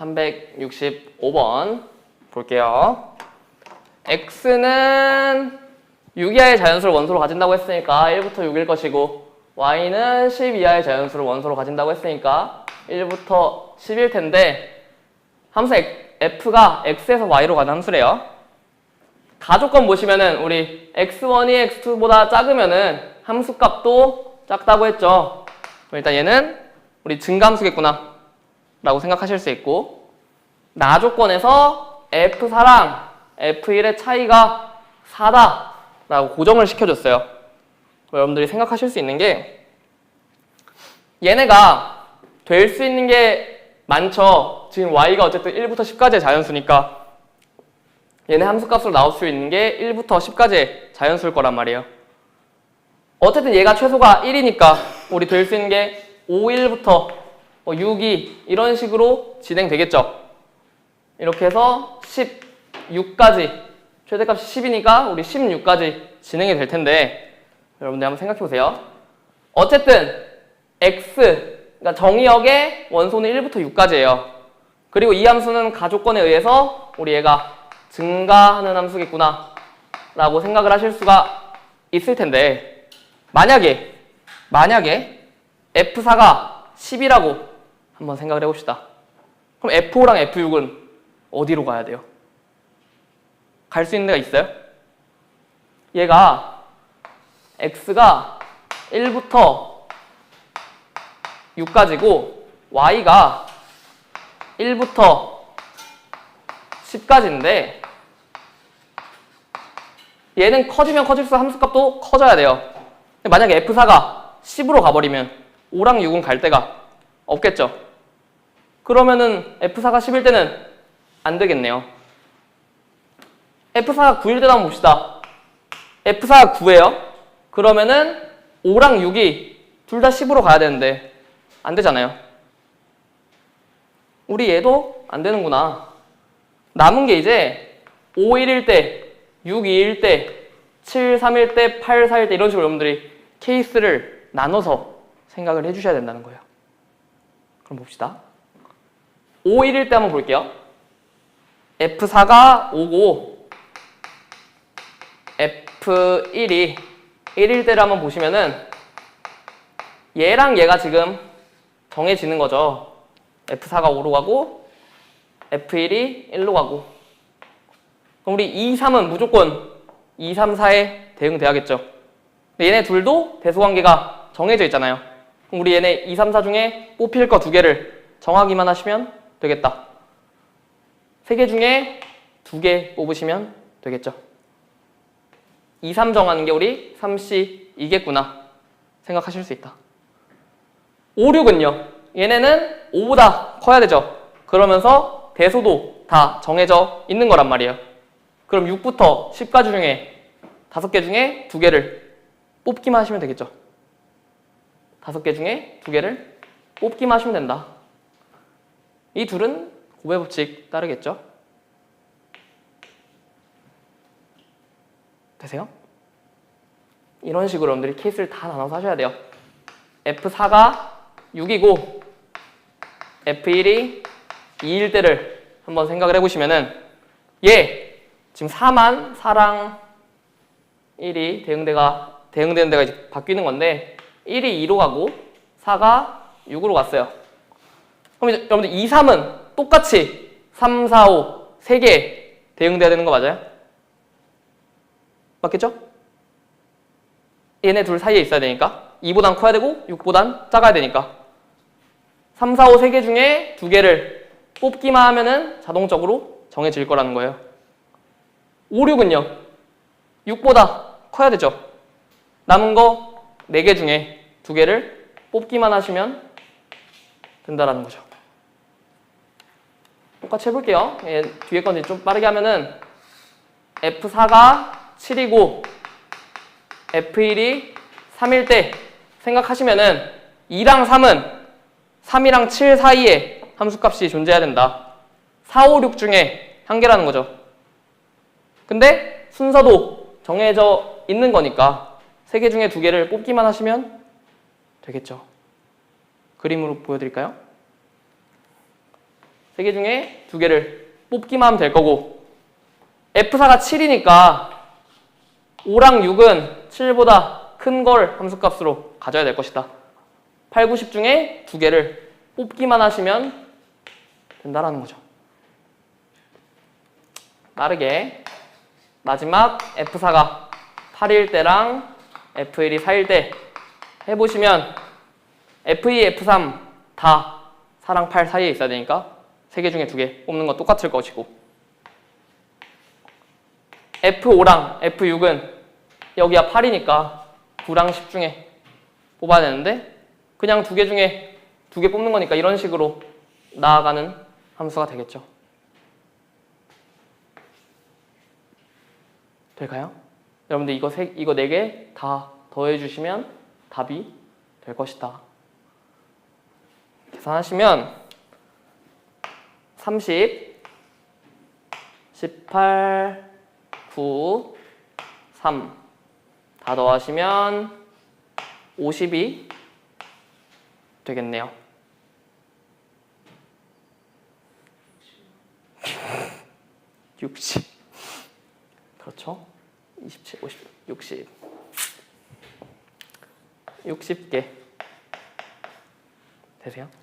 365번 볼게요. x는 6 이하의 자연수를 원소로 가진다고 했으니까 1부터 6일 것이고 y는 10 이하의 자연수를 원소로 가진다고 했으니까 1부터 10일 텐데 함수 f가 x에서 y로 가는 함수래요. 가족권 보시면은 우리 x1이 x2보다 작으면은 함수 값도 작다고 했죠. 일단 얘는 우리 증가함수겠구나 라고 생각하실 수 있고 나 조건에서 f4랑 f1의 차이가 4다 라고 고정을 시켜줬어요. 여러분들이 생각하실 수 있는 게 얘네가 될 수 있는 게 많죠. 지금 y가 어쨌든 1부터 10까지의 자연수니까 얘네 함수값으로 나올 수 있는 게 1부터 10까지의 자연수일 거란 말이에요. 어쨌든 얘가 최소가 1이니까 우리 될 수 있는 게 5, 1부터 6, 2 이런 식으로 진행되겠죠. 이렇게 해서 16까지 최대값이 10이니까 우리 16까지 진행이 될 텐데 여러분들 한번 생각해 보세요. 어쨌든 x 그러니까 정의역의 원소는 1부터 6까지예요. 그리고 이 함수는 가족권에 의해서 우리 얘가 증가하는 함수겠구나 라고 생각을 하실 수가 있을 텐데 만약에 만약에 F4가 10이라고 한번 생각을 해봅시다. 그럼 F5랑 F6은 어디로 가야 돼요? 갈 수 있는 데가 있어요? 얘가 X가 1부터 6까지고 Y가 1부터 10까지인데 얘는 커지면 커질수록 함수값도 커져야 돼요. 만약에 F4가 10으로 가버리면 5랑 6은 갈 데가 없겠죠. 그러면은 F4가 10일 때는 안 되겠네요. F4가 9일 때도 한번 봅시다. F4가 9예요. 그러면은 5랑 6이 둘 다 10으로 가야 되는데 안 되잖아요. 우리 얘도 안 되는구나. 남은 게 이제 5, 1일 때, 6, 2일 때, 7, 3일 때, 8, 4일 때 이런 식으로 여러분들이 케이스를 나눠서 생각을 해주셔야 된다는 거예요. 그럼 봅시다. 5, 1일 때 한번 볼게요. F4가 5고 F1이 1일 때를 한번 보시면은 얘랑 얘가 지금 정해지는 거죠. F4가 5로 가고 F1이 1로 가고 그럼 우리 2, 3은 무조건 2, 3, 4에 대응돼야겠죠. 얘네 둘도 대소관계가 정해져 있잖아요. 그럼 우리 얘네 2, 3, 4 중에 뽑힐 거 두 개를 정하기만 하시면 되겠다. 세 개 중에 두 개 뽑으시면 되겠죠. 2, 3 정하는 게 우리 3C 이겠구나 생각하실 수 있다. 5, 6은요. 얘네는 5보다 커야 되죠. 그러면서 대소도 다 정해져 있는 거란 말이에요. 그럼 6부터 10까지 중에 5개 중에 2개를 뽑기만 하시면 되겠죠. 5개 중에 2개를 뽑기만 하시면 된다. 이 둘은 고배 법칙 따르겠죠. 되세요? 이런 식으로 여러분들이 케이스를 다 나눠서 하셔야 돼요. F4가 6이고 F1이 2일 때를 한번 생각을 해보시면은 얘 지금 4만 4랑 1이 대응대가 대응되는 데가 이제 바뀌는 건데 1이 2로 가고 4가 6으로 갔어요. 그럼 여러분들 2, 3은 똑같이 3, 4, 5 3개 대응돼야 되는 거 맞아요? 맞겠죠? 얘네 둘 사이에 있어야 되니까 2보단 커야 되고 6보단 작아야 되니까 3, 4, 5 세 개 중에 두 개를 뽑기만 하면은 자동적으로 정해질 거라는 거예요. 5, 6은요. 6보다 커야 되죠. 남은 거네개 중에 두 개를 뽑기만 하시면 된다라는 거죠. 똑같이 해볼게요. 예, 뒤에 건지 좀 빠르게 하면은 F4가 7이고 F1이 3일 때 생각하시면은 2랑 3은 3이랑 7 사이에 함수값이 존재해야 된다. 4, 5, 6 중에 한 개라는 거죠. 근데 순서도 정해져 있는 거니까 세 개 중에 두 개를 뽑기만 하시면 되겠죠. 그림으로 보여드릴까요? 세 개 중에 두 개를 뽑기만 하면 될 거고 F4가 7이니까 5랑 6은 7보다 큰 걸 함수값으로 가져야 될 것이다. 8, 9, 10 중에 두 개를 뽑기만 하시면 된다라는 거죠. 빠르게 마지막 F4가 8일 때랑 F1이 4일 때 해보시면 F2, F3 다 4랑 8 사이에 있어야 되니까 세 개 중에 두 개 뽑는 건 똑같을 것이고 F5랑 F6은 여기가 8이니까 9랑 10 중에 뽑아야 되는데 그냥 두 개 중에 두 개 뽑는 거니까 이런 식으로 나아가는 함수가 되겠죠. 될까요? 여러분들 이거 세, 이거 네 개 다 더해 주시면 답이 될 것이다. 계산하시면 30 18 9 3 다 더하시면 50이 되겠네요. 육십 그렇죠? 27, 50, 60 60개 되세요?